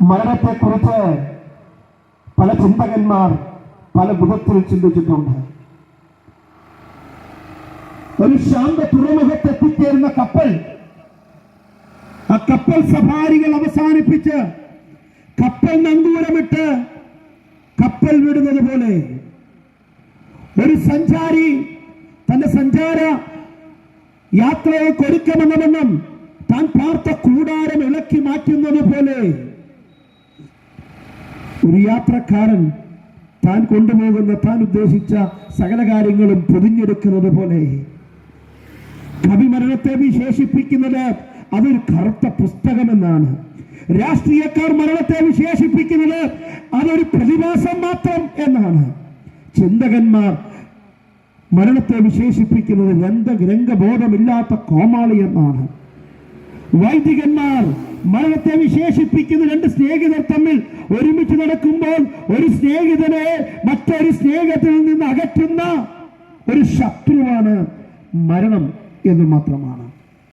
മരണത്തെക്കുറിച്ച് പല ചിന്തകന്മാർ പല വിധത്തിൽ ചിന്തിച്ചിട്ടുണ്ട്. ഒരു ശാന്ത തുറമുഖത്ത് എത്തിച്ചേരുന്ന കപ്പൽ ആ കപ്പൽ സഫാരികൾ അവസാനിപ്പിച്ച് കപ്പൽ നങ്കൂരമിട്ട് കപ്പൽ വിടുന്നത് പോലെ ഒരു സഞ്ചാരി തന്റെ സഞ്ചാര യാത്രയെ കൊടുക്കണമെന്നും താൻ പാർത്ത കൂടാരം ഇളക്കി മാറ്റുന്നത് പോലെ ഒരു യാത്രക്കാരൻ താൻ കൊണ്ടുപോകുന്ന താൻ ഉദ്ദേശിച്ച സകല കാര്യങ്ങളും പൊതിഞ്ഞെടുക്കുന്നത് പോലെ. കവിമരണത്തെ വിശേഷിപ്പിക്കുന്നത് അതൊരു കറുത്ത പുസ്തകമെന്നാണ്. രാഷ്ട്രീയക്കാർ മരണത്തെ വിശേഷിപ്പിക്കുന്നത് അതൊരു പ്രതിഭാസം മാത്രം എന്നാണ്. ചിന്തകന്മാർ മരണത്തെ വിശേഷിപ്പിക്കുന്നത് രംഗ രംഗബോധമില്ലാത്ത കോമാളി എന്നാണ്. വൈദികന്മാർ മരണത്തെ വിശേഷിപ്പിക്കുന്ന രണ്ട് ഒരുമിച്ച് ഒരു സ്നേഹിതനെ മറ്റൊരു സ്നേഹത്തിൽ നിന്ന് അകറ്റുന്ന ഒരു ശത്രുവാണ് മരണം എന്ന് മാത്രമാണ്.